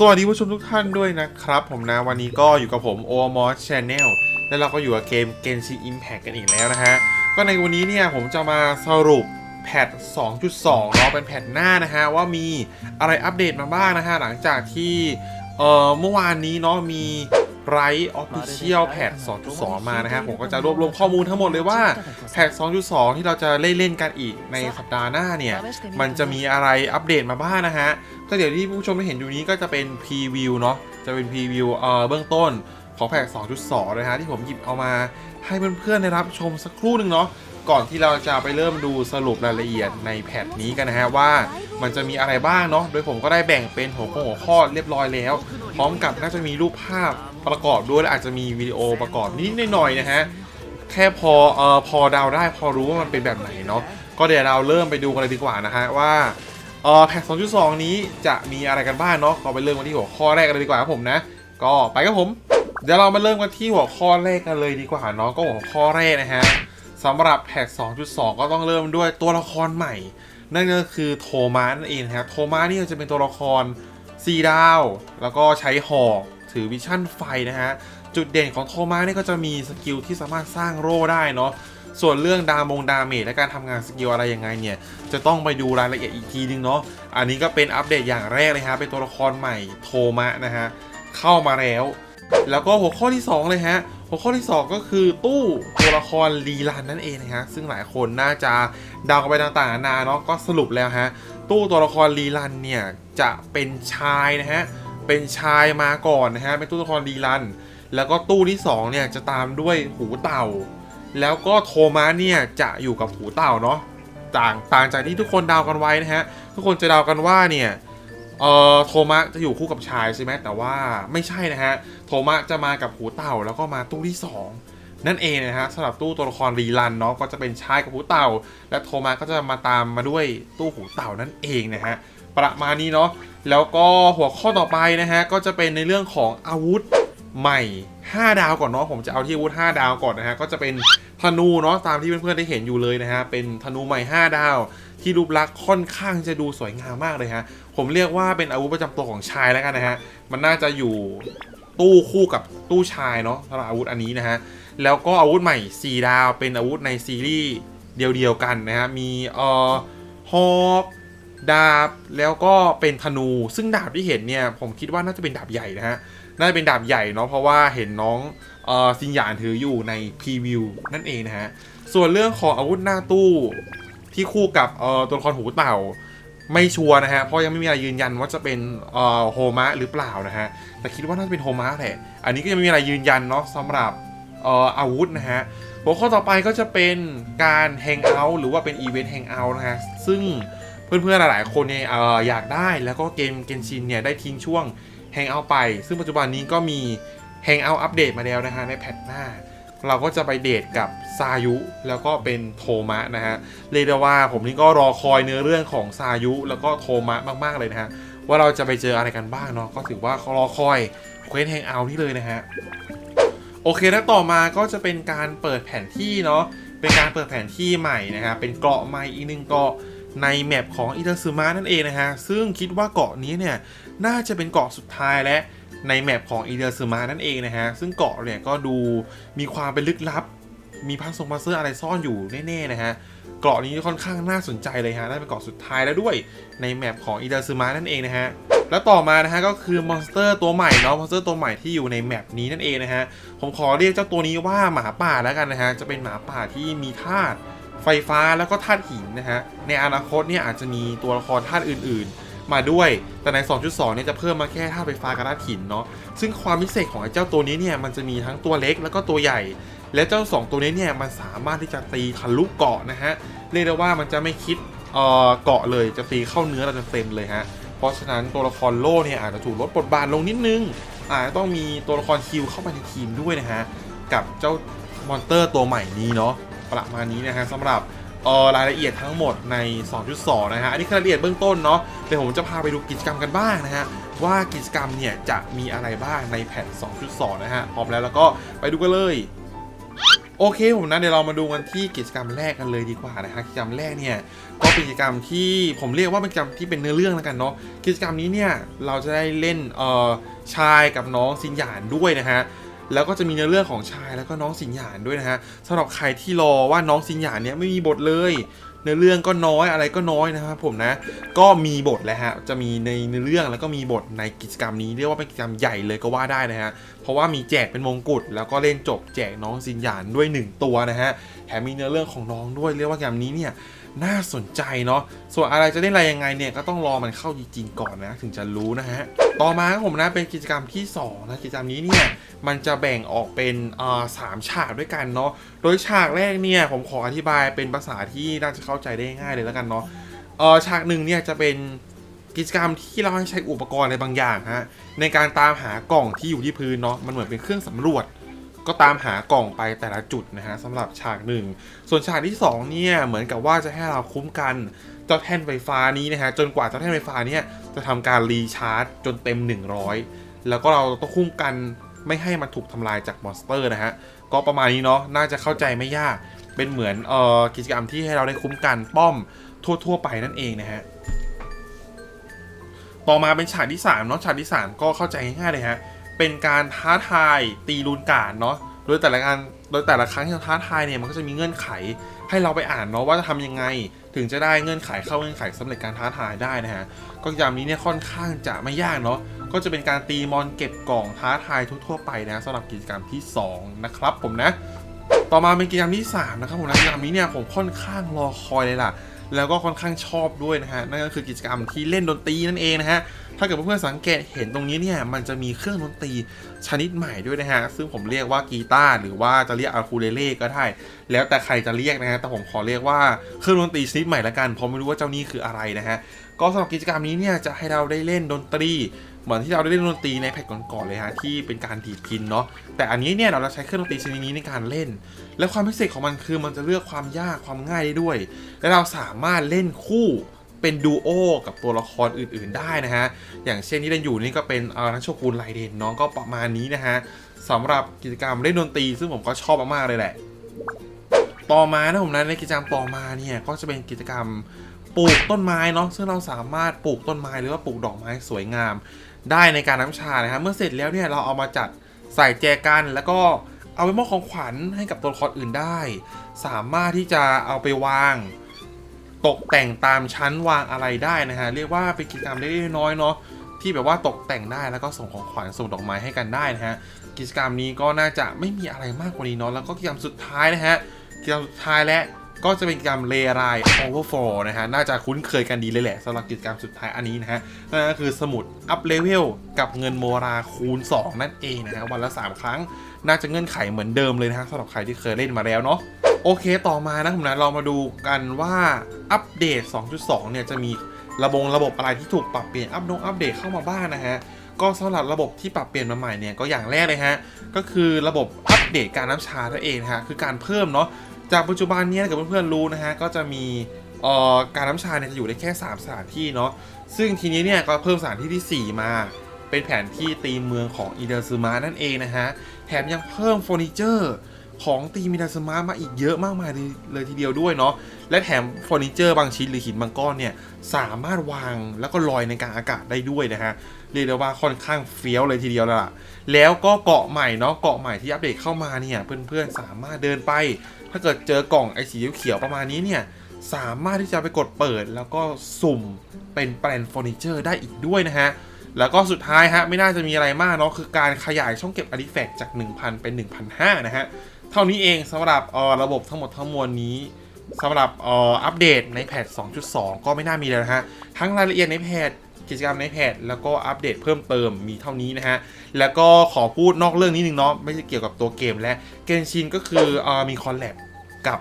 สวัสดีผู้ชมทุกท่านด้วยนะครับ ผมนะวันนี้ก็อยู่กับผม o m o s Channel และเราก็อยู่กับเกม Genshin Impact กันอีกแล้วนะฮะ ก็ในวันนี้เนี่ยผมจะมาสรุปแพท 2.2เนาะเป็นแพทหน้านะฮะ ว่ามีอะไรอัปเดตมาบ้างนะฮะ หลังจากที่เอ่อเมื่อวานนี้เนาะมี ไรออฟฟิเชียลแพท2.2 มานะฮะผมก็จะรวบรวมข้อมูลทั้งหมดเลยว่าแพท2.2 ที่เราจะเล่นเล่นๆกันอีกในสัปดาห์หน้าเนี่ย มันจะมีอะไรอัปเดตมาบ้างนะฮะก็เดี๋ยวที่ผู้ชมได้เห็นอยู่นี้ก็จะเป็นพรีวิวเนาะจะเป็นพรีวิวเอ่อเบื้องต้นของแพท2.2 นะฮะที่ผมหยิบเอามาให้เพื่อนๆได้รับชมสักครู่หนึ่งเนาะก่อนที่เราจะไปเริ่มดูสรุปรายละเอียดในแพทนี้กันนะฮะว่ามันจะมีอะไรบ้างเนาะโดยผมก็ได้แบ่งเป็นหัวข้อเรียบร้อยแล้ว พร้อมกับน่าจะมีรูปภาพ ประกอบด้วยและอาจจะมีวิดีโอประกอบนิดหน่อยนะฮะแค่พอเอ่อพอเดาได้พอรู้ว่ามันเป็นแบบไหนเนาะก็เดี๋ยวเราเริ่มไปดูกันเลยดีกว่านะฮะว่าเอ่อแพท2.2 นี้จะมีอะไรกันบ้างเนาะก็ไปเริ่มกันที่หัวข้อแรกกันเลยดีกว่าครับผมนะ ก็ไปครับผมเดี๋ยวเรามาเริ่มกันที่หัวข้อแรกกันเลยดีกว่าเนาะก็หัวข้อแรกนะฮะสำหรับแพท2.2 ก็ต้องเริ่มด้วยตัวละครใหม่ นั่นก็คือโทมัสนั่นเองนะครับโทมัสนี่จะเป็นตัวละคร4ดาว แล้วก็ใช้หอก ถือวิชั่นไฟนะฮะ จุดเด่นของโทมัสนี่ก็จะมีสกิลที่สามารถสร้างโร่ได้เนาะส่วนเรื่องดามงดาเมจและการทำงานสกิลอะไรยังไงเนี่ย จะต้องไปดูรายละเอียดอีกทีนึงเนาะอันนี้ก็เป็นอัปเดตอย่างแรกเลยฮะเป็นตัวละครใหม่โทมะนะฮะเข้ามาแล้ว แล้วก็หัวข้อที่ 2 เลยฮะหัวข้อที่ 2 ก็คือตู้ตัวละครลีลันนั่นเองนะฮะซึ่งหลายคนน่าจะเดากันไปต่างๆนานาเนาะก็สรุปแล้วฮะตู้ตัวละครลีลันเนี่ยจะเป็นชายนะฮะ เป็นชายมาก่อนนะฮะเป็นตู้ตัวละครลีลัน แล้วก็ตู้ที่2เนี่ยจะตามด้วยหูเต่า แล้วก็โทมัสเนี่ยจะอยู่กับหูเต่าเนาะต่างต่างจากที่ทุกคนเดากันไว้นะฮะทุกคนจะเดากันว่าเนี่ยเอ่อโทมัสจะอยู่คู่กับชายใช่ไหมแต่ว่าไม่ใช่นะฮะโทมัสจะมากับหูเต่าแล้วก็มาตู้ที่ 2นั่นเองนะฮะสำหรับตู้ตัวละครรีลันเนาะก็จะเป็นชายกับหูเต่า และโทมัสก็จะมาตามมาด้วยตู้หูเต่านั่นเองนะฮะ ประมาณนี้เนาะแล้วก็หัวข้อต่อไปนะฮะก็จะเป็นในเรื่องของอาวุธใหม่ 5 ดาวก่อนเนาะผมจะเอาที่อาวุธ 5 ดาวก่อนนะฮะก็จะเป็นธนูเนาะตามที่เพื่อนๆได้เห็นอยู่เลยนะฮะเป็นธนูใหม่ 5 ดาว ที่รูปลักษณ์ค่อนข้างจะดูสวยงามมากเลยฮะผมเรียกว่าเป็นอาวุธประจำตัวของชายแล้วกันนะฮะมันน่าจะอยู่ตู้คู่กับตู้ชายเนาะสำหรับอาวุธอันนี้นะฮะแล้วก็อาวุธใหม่ 4 ดาวเป็นอาวุธในซีรีส์เดียวๆกันนะฮะมีเอ่อฮอก ดาบแล้วก็เป็นธนู ซึ่งดาบที่เห็นเนี่ยผมคิดว่าน่าจะเป็นดาบใหญ่นะฮะน่าจะเป็นดาบใหญ่เนาะเพราะว่าเห็นน้องออซินหยานถืออยู่ในพรีวิวนั่นเองนะฮะส่วนเรื่องของอาวุธหน้าตู้ที่คู่กับตัวละครหูเต่าไม่ชัวร์นะฮะ เพราะยังไม่มีอะไรยืนยันว่าจะเป็นโฮมะหรือเปล่านะฮะ แต่คิดว่าน่าจะเป็นโฮมะแหละ อันนี้ก็ยังไม่มีอะไรยืนยันเนาะสำหรับเอ่ออาวุธนะฮะ หัวข้อต่อไปก็จะเป็นการแฮงเอาท์หรือว่าเป็นอีเวนต์แฮงเอาท์นะฮะ ซึ่ง เพื่อนๆหลายๆคนเนี่ยออยากได้แล้วก็เกมเกนชินเนี่ยได้ทิ้งช่วงแฮงเอาไป ซึ่งปัจจุบันนี้ก็มีแฮงเอาอัปเดตมาแล้วนะฮะในแพทหน้า เราก็จะไปเดทกับซายุแล้วก็เป็นโทมะนะฮะเรียกได้ว่าผมนี่ก็รอคอยเนื้อเรื่องของซายุแล้วก็โทมะมากๆเลยนะฮะว่าเราจะไปเจออะไรกันบ้างเนาะก็ถือว่ารอคอยเควสแฮงเอาท์ที่เลยนะฮะโอเคแล้วต่อมาก็จะเป็นการเปิดแผนที่เนาะเป็นการเปิดแผนที่ใหม่นะฮะเป็นเกาะใหม่อีกหนึ่งเกาะ ในแมปของอิตาซึมะนั่นเองนะฮะ ซึ่งคิดว่าเกาะนี้เนี่ย น่าจะเป็นเกาะสุดท้ายและในแมปของอิตาซึมะนั่นเองนะฮะ ซึ่งเกาะเนี่ยก็ดูมีความเป็นลึกลับ มีพังทรงพัซเซอร์อะไรซ่อนอยู่แน่ๆนะฮะ เกาะนี้ค่อนข้างน่าสนใจเลยฮะน่าเป็นเกาะสุดท้ายแล้วด้วยในแมปของอิดาซึมะนั่นเองนะฮะ แล้วต่อมานะฮะก็คือมอนสเตอร์ตัวใหม่เนาะ มอนสเตอร์ตัวใหม่ที่อยู่ในแมปนี้นั่นเองนะฮะ ผมขอเรียกเจ้าตัวนี้ว่าหมาป่าแล้วกันนะฮะ จะเป็นหมาป่าที่มีธาตุ ไฟฟ้าแล้วก็ธาตุหินนะฮะ ในอนาคตเนี่ยอาจจะมีตัวละครธาตุอื่นๆ มาด้วย แต่ใน 2.2 เนี่ยจะเพิ่มมาแค่ธาตุไฟฟ้ากับธาตุหินเนาะ ซึ่งความพิเศษของไอ้เจ้าตัวนี้เนี่ยมันจะมีทั้งตัวเล็กแล้วก็ตัวใหญ่ และเจ้า 2 ตัวนี้เนี่ยมันสามารถที่จะตีทะลุเกาะนะฮะ เรียกได้ว่ามันจะไม่คิดเอ่อเกาะเลย จะตีเข้าเนื้อเราเต็มเลยฮะ เพราะฉะนั้นตัวละครโล่เนี่ยอาจจะถูกลดบทบาทลงนิดนึง อาจจะต้องมีตัวละครคิวเข้ามาในทีมด้วยนะฮะ กับเจ้ามอนเตอร์ตัวใหม่นี้เนาะ ประมาณนี้นะฮะสำหรับเออรายละเอียดทั้งหมดใน 2.2 นะฮะ อันนี้คือรายละเอียดเบื้องต้นเนาะเดี๋ยวผมจะพาไปดูกิจกรรมกันบ้างนะฮะ ว่ากิจกรรมเนี่ยจะมีอะไรบ้างในแพท2.2 นะฮะ พร้อมแล้วแล้วก็ไปดูกันเลยโอเคผมนะเดี๋ยวเรามาดูกันที่กิจกรรมแรกกันเลยดีกว่านะฮะกิจกรรมแรกเนี่ยก็เป็นกิจกรรมที่ผมเรียกว่าเป็นกิจกรรมที่เป็นเนื้อเรื่องแล้วกันเนาะกิจกรรมนี้เนี่ยเราจะได้เล่นเอ่อชายกับน้องสินหยานด้วยนะฮะ แล้วก็จะมีเนื้อเรื่องของชายแล้วก็น้องสินหยานด้วยนะฮะสำหรับใครที่รอว่าน้องสินหยานเนี่ยไม่มีบทเลยเนื้อเรื่องก็น้อยอะไรก็น้อยนะครับผมนะ ก็มีบทแล้วฮะ จะมีในเนื้อเรื่องแล้วก็มีบทในกิจกรรมนี้เรียกว่าเป็นกิจกรรมใหญ่เลยก็ว่าได้นะฮะ เพราะว่ามีแจกเป็นมงกุฎแล้วก็เล่นจบแจกน้องซินหยานด้วย 1 ตัวนะฮะ แถมมีเนื้อเรื่องของน้องด้วยเรียกว่ากิจกรรมนี้เนี่ย น่าสนใจเนาะ ส่วนอะไรจะเล่นอะไรยังไงเนี่ยก็ต้องรอมันเข้าจริงๆก่อนนะ ถึงจะรู้นะฮะ ต่อมาครับผมนะเป็นกิจกรรมที่สองนะกิจกรรมนี้เนี่ยมันจะแบ่งออกเป็นอ่าสามฉากด้วยกันเนาะ โดยฉากแรกเนี่ยผมขออธิบายเป็นภาษาที่น่าจะเข้าใจได้ง่ายเลยแล้วกันเนาะเออฉากหนึ่งเนี่ยจะเป็นกิจกรรมที่เราให้ใช้อุปกรณ์อะไรบางอย่างฮะในการตามหากล่องที่อยู่ที่พื้นเนาะมันเหมือนเป็นเครื่องสำรวจ ก็ตามหากล่องไปแต่ละจุดนะฮะสำหรับฉากหนึ่งส่วนฉากที่สองเนี่ยเหมือนกับว่าจะให้เราคุ้มกันเจ้าแท่นไฟฟ้านี้นะฮะจนกว่าเจ้าแท่นไฟฟ้าเนี่ยจะทำการรีชาร์จจนเต็ม 100 แล้วก็เราต้องคุ้มกันไม่ให้มันถูกทำลายจากมอนสเตอร์นะฮะก็ประมาณนี้เนาะน่าจะเข้าใจไม่ยากเป็นเหมือนเอ่อกิจกรรมที่ให้เราได้คุ้มกันป้อมทั่ว ๆ ไปนั่นเองนะฮะต่อมาเป็นฉากที่3เนาะฉากที่ 3 ก็เข้าใจง่ายๆเลยฮะ เป็นการท้าทายตีรูนการเนาะโดยแต่ละการโดยแต่ละครั้งที่เราท้าทายเนี่ยมันก็จะมีเงื่อนไขให้เราไปอ่านเนาะว่าจะทำยังไง ถึงจะได้เงื่อนไขเข้าเงื่อนไขสำเร็จการท้าทายได้นะฮะก็กิจกรรมนี้เนี่ยค่อนข้างจะไม่ยากเนาะก็จะเป็นการตีมอนเก็บกล่องท้าทายทั่วๆไปนะสำหรับกิจกรรมที่สองนะครับผมนะ ต่อมาเป็นกิจกรรมที่ 3 นะครับผมนะกิจกรรมนี้เนี่ยผมค่อนข้างรอคอยเลยล่ะ แล้วก็ค่อนข้างชอบด้วยนะฮะนั่นก็คือกิจกรรมที่เล่นดนตรีนั่นเองนะฮะถ้าเกิดเพื่อนๆสังเกตเห็นตรงนี้เนี่ยมันจะมีเครื่องดนตรีชนิดใหม่ด้วยนะฮะซึ่งผมเรียกว่ากีตาร์หรือว่าจะเรียกอาคูเลเล่ก็ได้ แล้วแต่ใครจะเรียกนะฮะแต่ผมขอเรียกว่าเครื่องดนตรีชนิดใหม่ละกันเพราะไม่รู้ว่าเจ้านี้คืออะไรนะฮะก็สำหรับกิจกรรมนี้เนี่ยจะให้เราได้เล่นดนตรี เหมือนที่เราได้เล่นดนตรีในแพทก่อนๆเลยฮะที่เป็นการดีดพินเนาะแต่อันนี้เนี่ยเราใช้เครื่องดนตรีชนิดนี้ในการเล่น และความพิเศษของมันคือมันจะเลือกความยากความง่ายได้ด้วย และเราสามารถเล่นคู่เป็นดูโอกับตัวละครอื่นๆได้นะฮะ อย่างเช่นที่เล่นอยู่นี่ก็เป็นอารันโชกุนไลเดนน้องก็ประมาณนี้นะฮะสำหรับกิจกรรมเล่นดนตรีซึ่งผมก็ชอบมากๆเลยแหละ ต่อมานะผมนะในกิจกรรมต่อมาเนี่ยก็จะเป็นกิจกรรมปลูกต้นไม้เนาะซึ่งเราสามารถปลูกต้นไม้หรือว่าปลูกดอกไม้สวยงาม ได้ในการน้ำชานะครับ เมื่อเสร็จแล้วเนี่ยเราเอามาจัดใส่แจกัน แล้วก็เอาไปมอบของขวัญให้กับตัวละครอื่นได้ สามารถที่จะเอาไปวาง ตกแต่งตามชั้นวางอะไรได้นะฮะเรียกว่าเป็นกิจกรรมเล็กๆน้อยๆเนาะที่แบบว่าตกแต่งได้แล้วก็ส่งของขวัญส่งดอกไม้ให้กันได้นะฮะกิจกรรมนี้ก็น่าจะไม่มีอะไรมากกว่านี้เนาะแล้วก็กิจกรรมสุดท้ายนะฮะกิจกรรมสุดท้ายและ ก็จะเป็นกิจกรรมเลรายโอเวอร์โฟนะฮะ น่าจะคุ้นเคยกันดีเลยแหละสำหรับกิจกรรมสุดท้ายอันนี้นะฮะนั่นก็คือสมุดอัพเลเวลกับเงินโมราคูณ 2 นั่นเองนะฮะ วันละ 3 ครั้ง น่าจะเงื่อนไขเหมือนเดิมเลยนะฮะสำหรับใครที่เคยเล่นมาแล้วเนาะโอเคต่อมานะผมนะเรามาดูกันว่าอัปเดต 2.2 เนี่ยจะมีระบบระบบอะไรที่ถูกปรับเปลี่ยนอัปดงอัปเดตเข้ามาบ้างนะฮะก็สำหรับระบบที่ปรับเปลี่ยนมาใหม่เนี่ยก็อย่างแรกเลยฮะก็คือระบบอั ปเดตการน้ำชานั่นเองนะฮะคือการเพิ่มเนาะจากปัจจุบันเนี้ถ้าเกิดเพื่อนๆรู้นะฮะก็จะมีเอ่อการน้ำชาเนี่ยจะอยู่ได้แค่ 3 สถานที่เนาะซึ่งทีนี้เนี่ยก็เพิ่มสถานที่ที่ 4 มา เป็นแผนที่ตีมเมืองของอิเดอร์ซึมานั่นเองนะฮะแถมยังเพิ่มเฟอร์นิเจอร์ ของตีมอิเดอร์ซึมะมาอีกเยอะมากมายเลยทีเดียวด้วยเนาะและแถมเฟอร์นิเจอร์บางชิ้นหรือหินบางก้อนเนี่ย สามารถวางแล้วก็ลอยในกลางอากาศได้ด้วยนะฮะเรียกได้ว่าค่อนข้างเฟี้ยวเลยทีเดียวแล้วล่ะ แล้วก็เกาะใหม่เนาะเกาะใหม่ที่อัปเดตเข้ามาเนี่ยเพื่อนๆสามารถเดินไป ถ้าเกิดเจอกล่องไอ้สีเขียวประมาณนี้เนี่ยสามารถที่จะไปกดเปิดแล้วก็สุ่มเป็นแปลนเฟอร์นิเจอร์ได้อีกด้วยนะฮะแล้วก็สุดท้ายฮะไม่น่าจะมีอะไรมากเนาะคือการขยายช่องเก็บอาร์ติแฟกต์จาก 1,000 เป็น 1,500นะฮะ ท่านี้เองสำหรับออระบบทั้งหมดทั้งมวลนี้สำหรับอออัปเดตในแพท2.2 ก็ไม่น่ามีเลยนะฮะ ทั้งรายละเอียดในแพทกิจกรรมในแพทแล้วก็อัปเดตเพิ่มเติมมีเท่านี้นะฮะ แล้วก็ขอพูดนอกเรื่องนิดนึงเนาะไม่ใช่เกี่ยวกับตัวเกมและเกนชินก็คืออมีคอลแลบกับ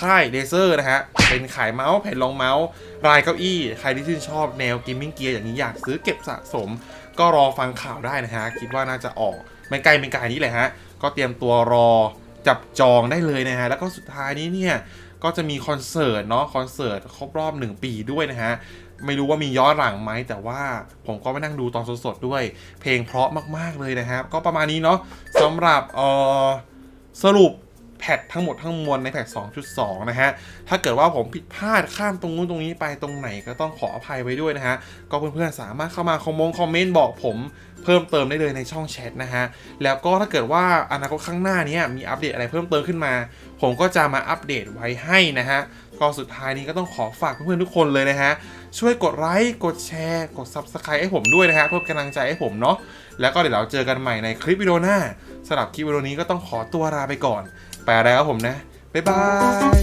ค่ายเดเซอร์นะฮะ เป็นขายเมาส์แผ่นรองเมาส์รายเก้าอี้ ใครที่ชื่นชอบแนวเกมมิ่งเกียร์อย่างนี้อยากซื้อเก็บสะสม ก็รอฟังข่าวได้นะฮะ คิดว่าน่าจะออกไม่ไกลไม่ไกลนี้แหละฮะ ก็เตรียมตัวรอจับจองได้เลยนะฮะ แล้วก็สุดท้ายนี้เนี่ย ก็จะมีคอนเสิร์ตเนาะคอนเสิร์ตครบรอบ 1 ปีด้วยนะฮะ ไม่รู้ว่ามีย้อนหลังไหมแต่ว่าผมก็ไปนั่งดูตอนสดๆด้วย เพลงเพราะมากๆเลยนะครับ ก็ประมาณนี้เนาะสำหรับเออสรุปแพททั้งหมดทั้งมวลในแพท 2.2 นะฮะ ถ้าเกิดว่าผมผิดพลาดข้ามตรงนู้นตรงนี้ไปตรงไหนก็ต้องขออภัยไว้ด้วยนะฮะ ก็เพื่อนๆสามารถเข้ามาคอมมงคอมเมนต์บอกผม เพิ่มเติมได้เลยในช่องแชทนะฮะ แล้วก็ถ้าเกิดว่าอนาคตข้างหน้านี้มีอัปเดตอะไรเพิ่มเติมขึ้นมา ผมก็จะมาอัปเดตไว้ให้นะฮะก็สุดท้ายนี้ก็ต้องขอฝากเพื่อนๆทุกคนเลยนะฮะ ช่วยกดไลค์กดแชร์ กด Subscribe ให้ผมด้วยนะฮะเพื่อเป็นกำลังใจให้ผมเนาะแล้วก็เดี๋ยวเราเจอกันใหม่ในคลิปวิดีโอหน้าสำหรับคลิปวิดีโอนี้ก็ต้องขอตัวลาไปก่อน ไปแล้วครับผมนะ บ๊ายบาย